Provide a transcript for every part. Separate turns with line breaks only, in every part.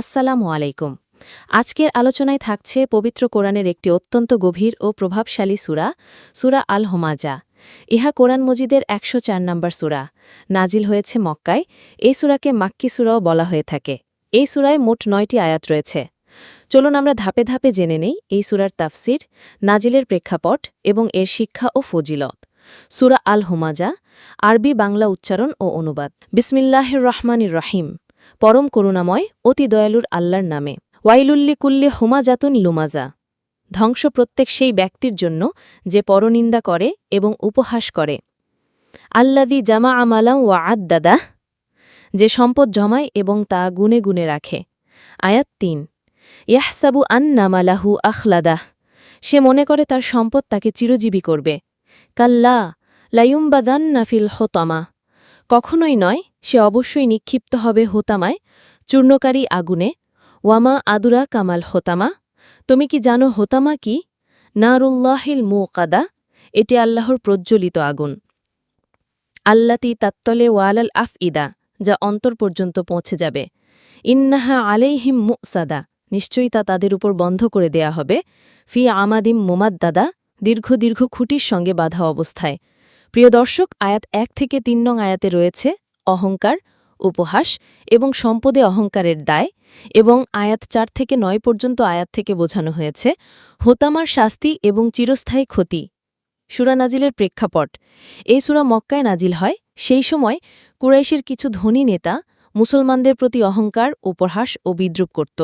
আসসালামু আলাইকুম। আজকের আলোচনায় থাকছে পবিত্র কোরআনের একটি অত্যন্ত গভীর ও প্রভাবশালী সুরা সুরা আল হোমাজা ইহা কোরআন মজিদের একশো চার নম্বর সুরা। নাজিল হয়েছে মক্কায়। এই সুরাকে মাক্কি সুরাও বলা হয়ে থাকে। এই সুরায় মোট নয়টি আয়াত রয়েছে। চলুন আমরা ধাপে ধাপে জেনে নেই এই সুরার তাফসির, নাজিলের প্রেক্ষাপট এবং এর শিক্ষা ও ফজিলত। সুরা আল হোমাজা আরবি বাংলা উচ্চারণ ও অনুবাদ। বিসমিল্লাহির রহমানির রহিম। পরম করুণাময়, অতি দয়ালুর আল্লাহর নামে। ওয়াইলুল্লি কুল্লি হুমাজাতুন লুমাজা। ধ্বংস প্রত্যেক সেই ব্যক্তির জন্য যে পরনিন্দা করে এবং উপহাস করে। আল্লাদি জামা আমালাম ওয়া আদাদা যে সম্পদ জমায় এবং তা গুনে গুনে রাখে। আয়াত তিন, ইয়াহসাবু আন্নামালাহু আখলাদাহ সে মনে করে তার সম্পদ তাকে চিরজীবী করবে। কাল্লা লায়ুম্বাদান নাফিল হোতামা কখনোই নয়, সে অবশ্যই নিক্ষিপ্ত হবে হোতামায়, চূর্ণকারী আগুনে। ওয়ামা আদুরা কামাল হোতামা, তুমি কি জানো হোতামা কি? নারুল্লাহিল মুকাদা, এটি আল্লাহর প্রজ্জ্বলিত আগুন। আল্লাতি তাত্তলে ওয়ালাল আফ ইদা যা অন্তর পর্যন্ত পৌঁছে যাবে। ইন্নাহা আলাইহিম মুসাদা, নিশ্চয়ই তা তাদের উপর বন্ধ করে দেয়া হবে। ফি আমাদিম মোমাদ্দাদা, দীর্ঘ দীর্ঘ খুঁটির সঙ্গে বাধা অবস্থায়। প্রিয় দর্শক, আয়াত এক থেকে তিন নং আয়াতে রয়েছে, অহংকার, উপহাস এবং সম্পদে অহংকারের দায় এবং আয়াত চার থেকে নয় পর্যন্ত আয়াত থেকে বোঝানো হয়েছে, হোতামার শাস্তি এবং চিরস্থায়ী ক্ষতি। সুরা নাজিলের প্রেক্ষাপট। এই সুরা মক্কায় নাজিল হয়, সেই সময় কুরাইশের কিছু ধনী নেতা মুসলমানদের প্রতি অহংকার, উপহাস ও বিদ্রুপ করত।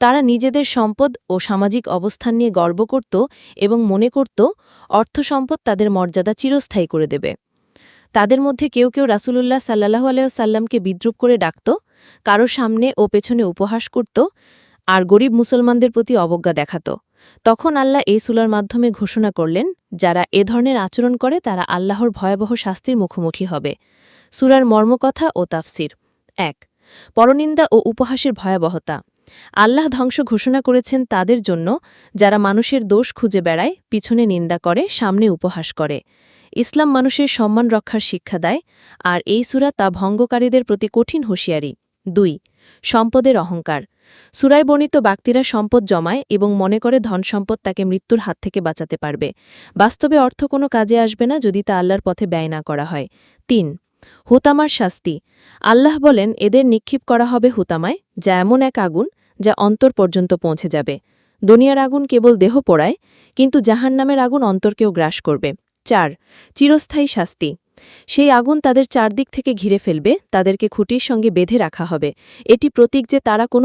তারা নিজেদের সম্পদ ও সামাজিক অবস্থান নিয়ে গর্ব করত এবং মনে করত অর্থ সম্পদ তাদের মর্যাদা চিরস্থায়ী করে দেবে। তাদের মধ্যে কেউ কেউ রাসূলুল্লাহ সাল্লাহু আলাইসাল্লামকে বিদ্রুপ করে ডাকত, কারও সামনে ও পেছনে উপহাস করত আর গরিব মুসলমানদের প্রতি অবজ্ঞা দেখাত। তখন আল্লাহ এই সুলার মাধ্যমে ঘোষণা করলেন, যারা এ ধরনের আচরণ করে তারা আল্লাহর ভয়াবহ শাস্তির মুখোমুখি হবে। সুরার মর্মকথা ও তাফসির। এক, পরনিন্দা ও উপহাসের ভয়াবহতা। আল্লাহ ধ্বংস ঘোষণা করেছেন তাদের জন্য, যারা মানুষের দোষ খুঁজে বেড়ায়, পিছনে নিন্দা করে, সামনে উপহাস করে। ইসলাম মানুষের সম্মান রক্ষার শিক্ষা দেয়, আর এই সুরা তা ভঙ্গকারীদের প্রতি কঠিন হুঁশিয়ারি। দুই, সম্পদের অহংকার। সুরায় বর্ণিত ব্যক্তিরা সম্পদ জমায় এবং মনে করে ধন সম্পদ তাকে মৃত্যুর হাত থেকে বাঁচাতে পারবে। বাস্তবে অর্থ কোনো কাজে আসবে না যদি তা আল্লাহর পথে ব্যয় না করা হয়। তিন, হুতামার শাস্তি। আল্লাহ বলেন, এদের নিক্ষিপ করা হবে হুতামায়, যা এমন এক আগুন যা অন্তর পর্যন্ত পৌঁছে যাবে। দুনিয়ার আগুন কেবল দেহ পোড়ায়, কিন্তু জাহান নামের আগুন অন্তরকেও গ্রাস করবে। চার, চিরস্থায়ী শাস্তি। সেই আগুন তাদের চারদিক থেকে ঘিরে ফেলবে, তাদেরকে খুঁটির সঙ্গে বেঁধে রাখা হবে। এটি প্রতীক যে তারা কোনো